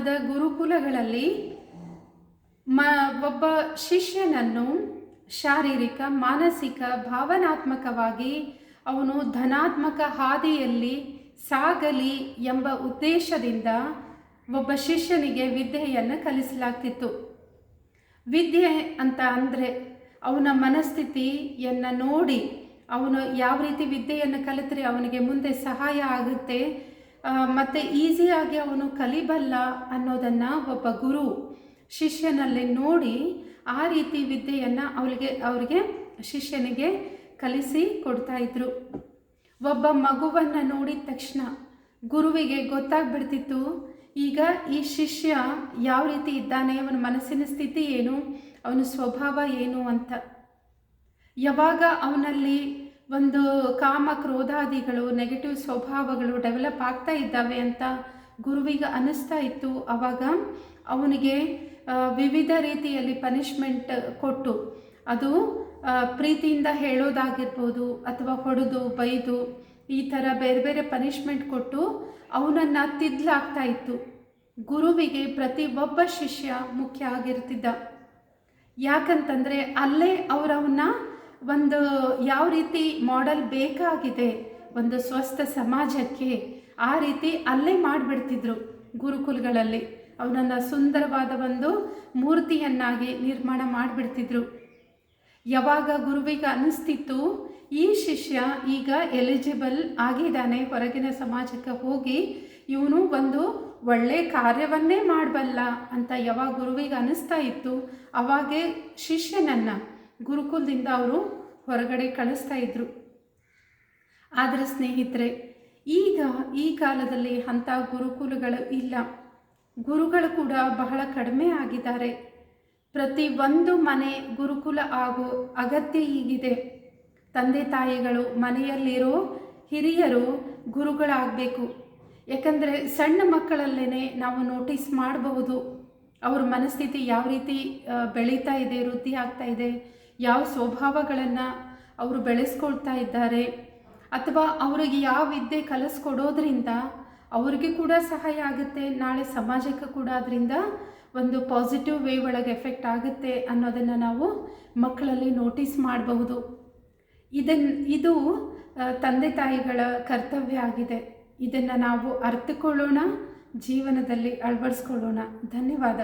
ಕಾಲದ ಗುರುಕುಲಗಳಲ್ಲಿ ಮ, ಒಬ್ಬ ಶಿಷ್ಯನನ್ನು ಶಾರೀರಿಕ, ಮಾನಸಿಕ, ಭಾವನಾತ್ಮಕವಾಗಿ ಅವನು ಧನಾತ್ಮಕ ಹಾದಿಯಲ್ಲಿ ಸಾಗಲಿ ಎಂಬ ಉದ್ದೇಶದಿಂದ ಒಬ್ಬ ಶಿಷ್ಯನಿಗೆ ವಿದ್ಯೆಯನ್ನು ಕಲಿಸಲಾಗ್ತಿತ್ತು. ವಿದ್ಯೆ ಅಂತ ಅಂದರೆ ಅವನ ಮನಸ್ಥಿತಿಯನ್ನು ನೋಡಿ ಅವನು ಯಾವ ರೀತಿ ವಿದ್ಯೆಯನ್ನು ಕಲಿತರೆ ಅವನಿಗೆ ಮುಂದೆ ಸಹಾಯ ಆಗುತ್ತೆ ಮತ್ತು ಈಸಿಯಾಗಿ ಅವನು ಕಲಿಬಲ್ಲ ಅನ್ನೋದನ್ನು ಒಬ್ಬ ಗುರು ಶಿಷ್ಯನಲ್ಲಿ ನೋಡಿ ಆ ರೀತಿ ವಿದ್ಯೆಯನ್ನು ಅವಳಿಗೆ ಅವರಿಗೆ ಶಿಷ್ಯನಿಗೆ ಕಲಿಸಿ ಕೊಡ್ತಾ ಇದ್ರು. ಒಬ್ಬ ಮಗುವನ್ನು ನೋಡಿದ ತಕ್ಷಣ ಗುರುವಿಗೆ ಗೊತ್ತಾಗ್ಬಿಡ್ತಿತ್ತು, ಈಗ ಈ ಶಿಷ್ಯ ಯಾವ ರೀತಿ ಇದ್ದಾನೆ, ಅವನ ಮನಸ್ಸಿನ ಸ್ಥಿತಿ ಏನು, ಅವನ ಸ್ವಭಾವ ಏನು ಅಂತ. ಯಾವಾಗ ಅವನಲ್ಲಿ ಒಂದು ಕಾಮ ಕ್ರೋಧಾದಿಗಳು ನೆಗೆಟಿವ್ ಸ್ವಭಾವಗಳು ಡೆವಲಪ್ ಆಗ್ತಾ ಇದ್ದಾವೆ ಅಂತ ಗುರುವಿಗೆ ಅನ್ನಿಸ್ತಾ ಇತ್ತು. ಆವಾಗ ಅವನಿಗೆ ವಿವಿಧ ರೀತಿಯಲ್ಲಿ ಪನಿಷ್ಮೆಂಟ್ ಕೊಟ್ಟು, ಅದು ಪ್ರೀತಿಯಿಂದ ಹೇಳೋದಾಗಿರ್ಬೋದು ಅಥವಾ ಹೊಡೆದು, ಬೈದು, ಈ ಥರ ಬೇರೆ ಬೇರೆ ಪನಿಷ್ಮೆಂಟ್ ಕೊಟ್ಟು ಅವನನ್ನು ತಿದ್ಲಾಗ್ತಾ ಇತ್ತು. ಗುರುವಿಗೆ ಪ್ರತಿ ಒಬ್ಬ ಶಿಷ್ಯ ಮುಖ್ಯ ಆಗಿರ್ತಿದ್ದ. ಯಾಕಂತಂದರೆ ಅಲ್ಲೇ ಅವರವನ್ನ ಒಂದು ಯಾವ ರೀತಿ ಮಾಡೆಲ್ ಬೇಕಾಗಿದೆ ಒಂದು ಸ್ವಸ್ಥ ಸಮಾಜಕ್ಕೆ, ಆ ರೀತಿ ಅಲ್ಲೇ ಮಾಡಿಬಿಡ್ತಿದ್ರು ಗುರುಕುಲಗಳಲ್ಲಿ. ಅವನನ್ನು ಸುಂದರವಾದ ಒಂದು ಮೂರ್ತಿಯನ್ನಾಗಿ ನಿರ್ಮಾಣ ಮಾಡಿಬಿಡ್ತಿದ್ರು. ಯಾವಾಗ ಗುರುವಿಗೆ ಅನ್ನಿಸ್ತಿತ್ತು, ಈ ಶಿಷ್ಯ ಈಗ ಎಲಿಜಿಬಲ್ ಆಗಿದ್ದಾನೆ, ಹೊರಗಿನ ಸಮಾಜಕ್ಕೆ ಹೋಗಿ ಇವನು ಒಂದು ಒಳ್ಳೆ ಕಾರ್ಯವನ್ನೇ ಮಾಡಬಲ್ಲ ಅಂತ ಯಾವಾಗ ಗುರುವಿಗೆ ಅನ್ನಿಸ್ತಾ ಇತ್ತು, ಅವಾಗೆ ಶಿಷ್ಯನನ್ನು ಗುರುಕುಲದಿಂದ ಅವರು ಹೊರಗಡೆ ಕಳಿಸ್ತಾ ಇದ್ರು. ಆದರೆ ಸ್ನೇಹಿತರೆ, ಈಗ ಈ ಕಾಲದಲ್ಲಿ ಅಂಥ ಗುರುಕುಲಗಳು ಇಲ್ಲ. ಗುರುಗಳು ಕೂಡ ಬಹಳ ಕಡಿಮೆ ಆಗಿದ್ದಾರೆ. ಪ್ರತಿ ಒಂದು ಮನೆ ಗುರುಕುಲ ಆಗೋ ಅಗತ್ಯ ಈಗಿದೆ. ತಂದೆ ತಾಯಿಗಳು, ಮನೆಯಲ್ಲಿರೋ ಹಿರಿಯರು ಗುರುಗಳಾಗಬೇಕು. ಯಾಕಂದರೆ ಸಣ್ಣ ಮಕ್ಕಳಲ್ಲೇ ನಾವು ನೋಟಿಸ್ ಮಾಡಬಹುದು. ಅವ್ರ ಮನಸ್ಥಿತಿ ಯಾವ ರೀತಿ ಬೆಳೀತಾ ಇದೆ, ವೃದ್ಧಿ ಆಗ್ತಾ ಇದೆ. ಯಾವ ಸ್ವಭಾವಗಳನ್ನು ಅವರು ಬೆಳೆಸ್ಕೊಳ್ತಾ ಇದ್ದಾರೆ ಅಥವಾ ಅವರಿಗೆ ಯಾವ ವಿದ್ಯೆ ಕಲಿಸ್ಕೊಡೋದ್ರಿಂದ ಅವ್ರಿಗೆ ಕೂಡ ಸಹಾಯ ಆಗುತ್ತೆ, ನಾಳೆ ಸಮಾಜಕ್ಕೆ ಕೂಡ ಅದರಿಂದ ಒಂದು ಪಾಸಿಟಿವ್ ವೇ ಒಳಗೆ ಎಫೆಕ್ಟ್ ಆಗುತ್ತೆ ಅನ್ನೋದನ್ನು ನಾವು ಮಕ್ಕಳಲ್ಲಿ ನೋಟಿಸ್ ಮಾಡಬಹುದು. ಇದನ್ನು ಇದು ತಂದೆ ತಾಯಿಗಳ ಕರ್ತವ್ಯ ಆಗಿದೆ. ಇದನ್ನು ನಾವು ಅರ್ಥಕೊಳ್ಳೋಣ ಜೀವನದಲ್ಲಿ ಅಳವಡಿಸ್ಕೊಳ್ಳೋಣ. ಧನ್ಯವಾದ.